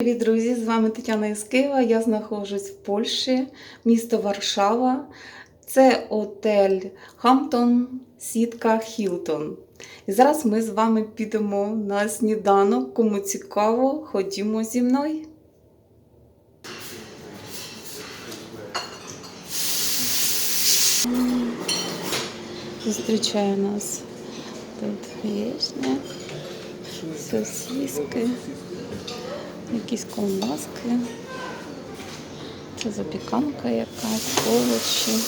Привіт, друзі! З вами Тетяна із. Я знаходжусь в Польщі, місто Варшава. Це отель Хамптон Сітка Хілтон. І зараз ми з вами підемо на сніданок. Кому цікаво, ходімо зі мною. Зустрічає нас тут вишня, сосиски, якісь ковбаски. Це запіканка якась, овочі,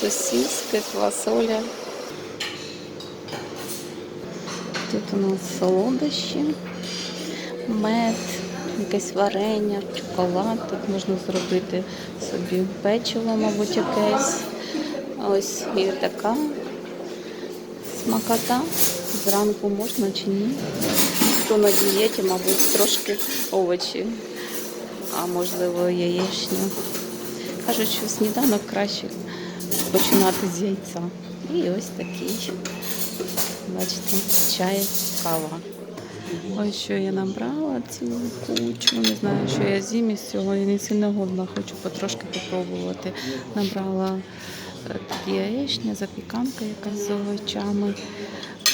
сосиски, квасоля. Тут у нас солодощі, мед, якесь варення, шоколад. Тут можна зробити собі печиво, мабуть, якесь. Ось і така смакота. Зранку можна чи ні. Хто на дієті, мабуть, трошки овочі, а можливо яєчню. Кажуть, що сніданок краще починати з яйця. І ось такий, бачите, чай, кава. Ось що я набрала цілу кучу. Не знаю, що я з'їм із цього. Я не сильно голодна, хочу потрошки попробувати. Набрала е, тут яєчня, запіканка якась з овочами,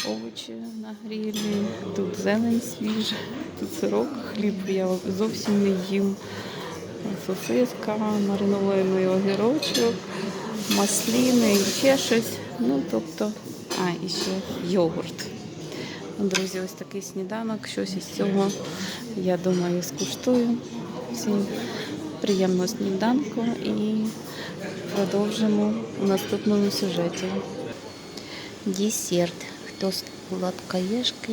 овочі на грілі, тут зелень свіжа, тут сирок, хліб я зовсім не їм. Сосиска, маринований огірочок, масліни і ще щось. Ну, тобто, а, і ще йогурт. Друзі, ось такий сніданок. Щось із цього, я думаю, скуштую. Всім приємного сніданку і продовжимо у наступному сюжеті. Десерт. Хто сладкоєшки,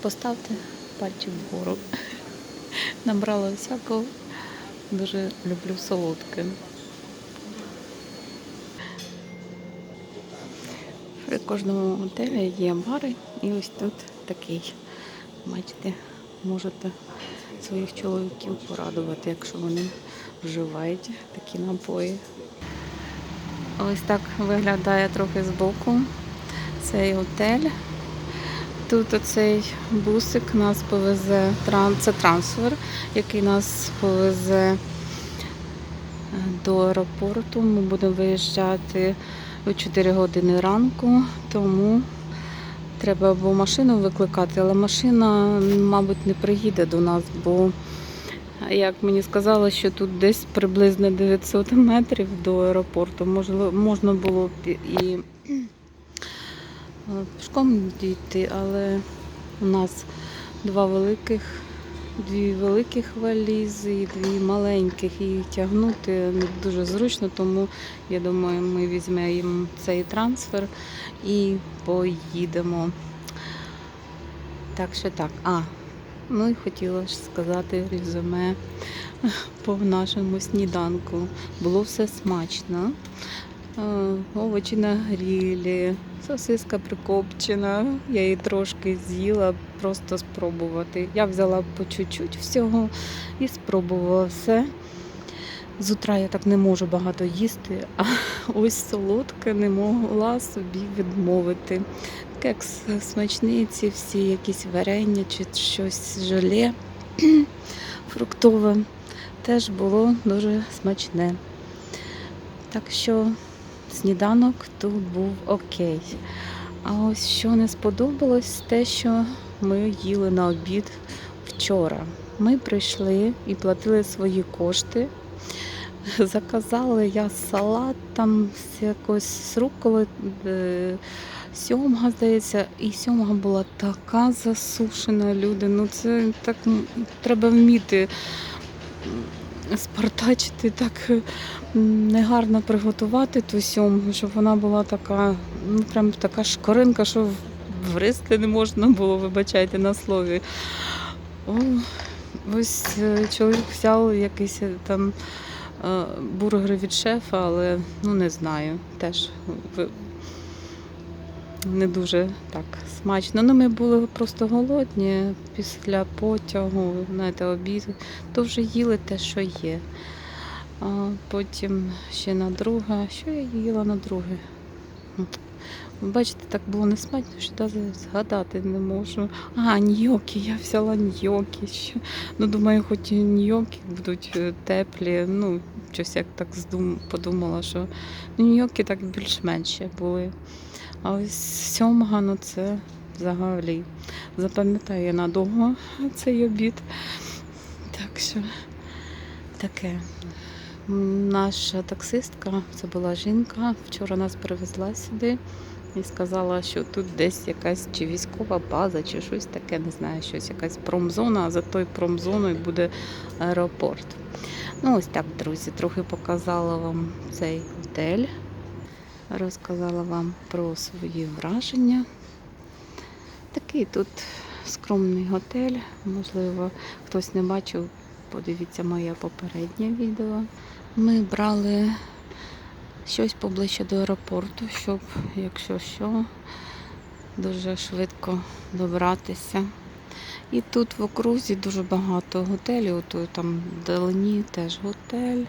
поставте пальчик вгору. Набрала всякого. Дуже люблю солодке. При кожному готелі є бари, і ось тут такий. Бачите, можете своїх чоловіків порадувати, якщо вони вживають такі напої. Ось так виглядає трохи збоку цей готель. Тут оцей бусик нас повезе, це трансфер, який нас повезе е, до аеропорту. Ми будемо виїжджати о 4 години ранку, тому треба або машину викликати, але машина, мабуть, не приїде до нас, бо, як мені сказали, що тут десь приблизно 900 метрів до аеропорту. Можливо, можна було б і пішком дійти, але у нас два великих. Дві великих валізи і дві маленьких. І тягнути не дуже зручно, тому я думаю, ми візьмемо цей трансфер і поїдемо. Так що так. А, ну і хотіла ж сказати резюме по нашому сніданку. Було все смачно. Овочі на грілі, сосиска прикопчена. Я її трошки з'їла, просто спробувати. Я взяла по чуть-чуть всього і спробувала все. З утра я так не можу багато їсти, а ось солодке не могла собі відмовити. Кекс смачний, ці всі якісь варення чи щось желе фруктове теж було дуже смачне. Так що сніданок тут був окей. А ось що не сподобалось, те, що ми їли на обід вчора. Ми прийшли і платили свої кошти. Заказали я салат там з якось з руколи, е, сьомга, здається, і сьомга була така засушена, люди. Ну це так треба вміти спартачити, так негарно приготувати ту сьомгу, щоб вона була така, ну прям така шкоринка, що в- вгризти не можна було, вибачайте на слові. О, ось е, чоловік взяв якийсь е, там е, бургер від шефа, але ну не знаю, теж не дуже так смачно. Ну, ми були просто голодні після потягу, знаєте, обід, то вже їли те, що є. А потім ще на друге. Що я їла на друге? Бачите, так було не смачно, що навіть згадати не можу. А, ньокі, я взяла ньокі ще. Ну, думаю, хоч ньокі будуть е, теплі. Ну, щось як так подумала, що ньокі так більш-менш ще були. А ось сьомга, ну це взагалі. Запам'ятаю надовго цей обід. Так що таке. Наша таксистка, це була жінка, вчора нас привезла сюди і сказала, що тут десь якась чи військова база, чи щось таке, не знаю, щось якась промзона, а за тою промзоною буде аеропорт. Ну, ось так, друзі, трохи показала вам цей готель, розказала вам про свої враження. Такий тут скромний готель. Можливо, хтось не бачив, подивіться моє попереднє відео. Ми брали щось поближче до аеропорту, щоб, якщо що, дуже швидко добратися. І тут в окрузі дуже багато готелів. Тут там вдалині теж готель.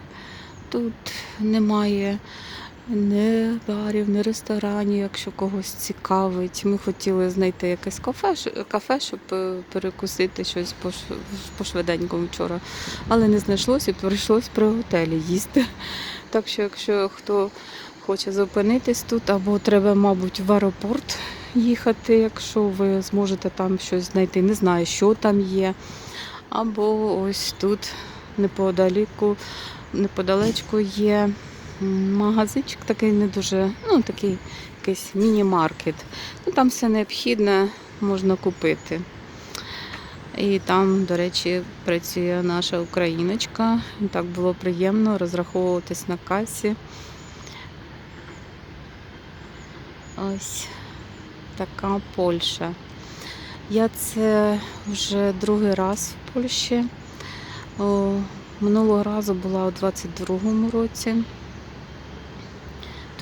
Тут немає ні барів, ні ресторанів, якщо когось цікавить. Ми хотіли знайти якесь кафе, кафе щоб е, перекусити щось пош- пошвиденькому вчора, але не знайшлося і прийшлось при готелі їсти. Так що, якщо хто хоче зупинитись тут, або треба, мабуть, в аеропорт їхати, якщо ви зможете там щось знайти, не знаю, що там є. Або ось тут неподаліку, неподалечку є магазинчик такий не дуже, ну такий якийсь міні-маркет. Ну, там все необхідне можна купити. І там, до речі, працює наша україночка. Так було приємно розраховуватись на касі. Ось така Польща. Я це вже другий раз в Польщі. Минулого разу була у 22-му році.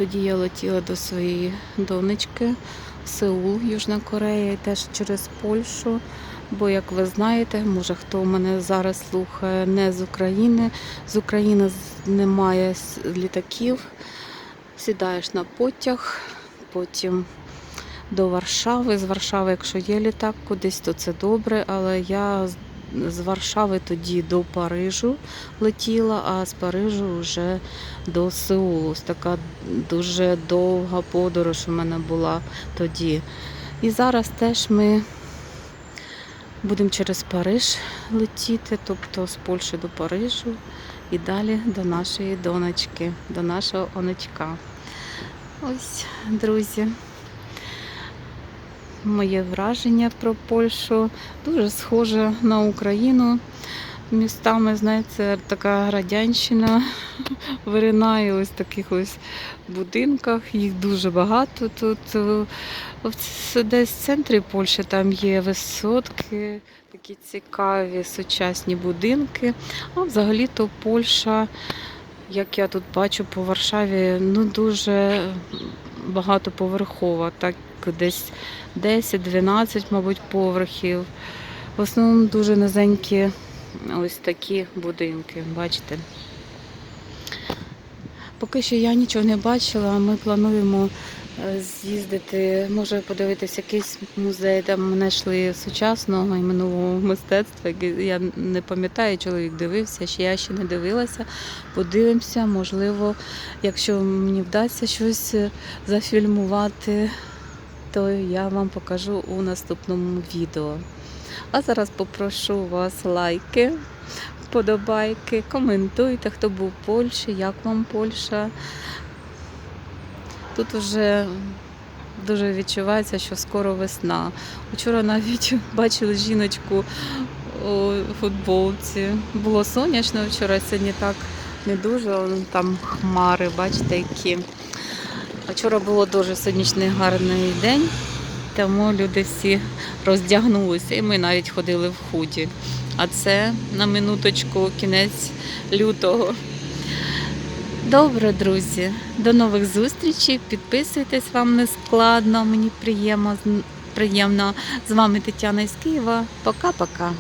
Тоді я летіла до своєї донечки в Сеул, Южна Корея, і теж через Польщу. Бо, як ви знаєте, може хто мене зараз слухає не з України. З України немає літаків. Сідаєш на потяг, потім до Варшави. З Варшави, якщо є літак кудись, то це добре. Але я з- Варшави тоді до Парижу летіла, а з Парижу вже до Сеулу. Ось така дуже довга подорож у мене була тоді. І зараз теж ми будемо через Париж летіти, тобто з Польщі до Парижу і далі до нашої донечки, до нашого онучка. Ось, друзі, моє враження про Польщу дуже схоже на Україну. Містами, знаєте, така радянщина виринає ось таких ось будинках. Їх дуже багато тут. Десь в центрі Польщі там є висотки, такі цікаві сучасні будинки. А взагалі-то Польща, як я тут бачу по Варшаві, ну дуже багатоповерхова, так десь 10-12, мабуть, поверхів. В основному дуже низенькі ось такі будинки, бачите. Поки що я нічого не бачила, ми плануємо е, з'їздити, може подивитися якийсь музей, там ми знайшли сучасного і минулого мистецтва. Я не пам'ятаю, чоловік дивився, ще я ще не дивилася. Подивимося, можливо, якщо мені вдасться щось е, зафільмувати, то я вам покажу у наступному відео. А зараз попрошу вас лайки, вподобайки, коментуйте, хто був в Польщі, як вам Польща. Тут вже дуже відчувається, що скоро весна. Вчора навіть бачили жіночку у футболці. Було сонячно вчора, сьогодні так не дуже, але там хмари, бачите, які. Вчора було дуже сонячний гарний день, тому люди всі роздягнулися, і ми навіть ходили в худі. А це на минуточку кінець лютого. Добре, друзі, до нових зустрічей. Підписуйтесь, вам не складно, мені приємно. Приємно. З вами Тетяна із Києва. Пока-пока.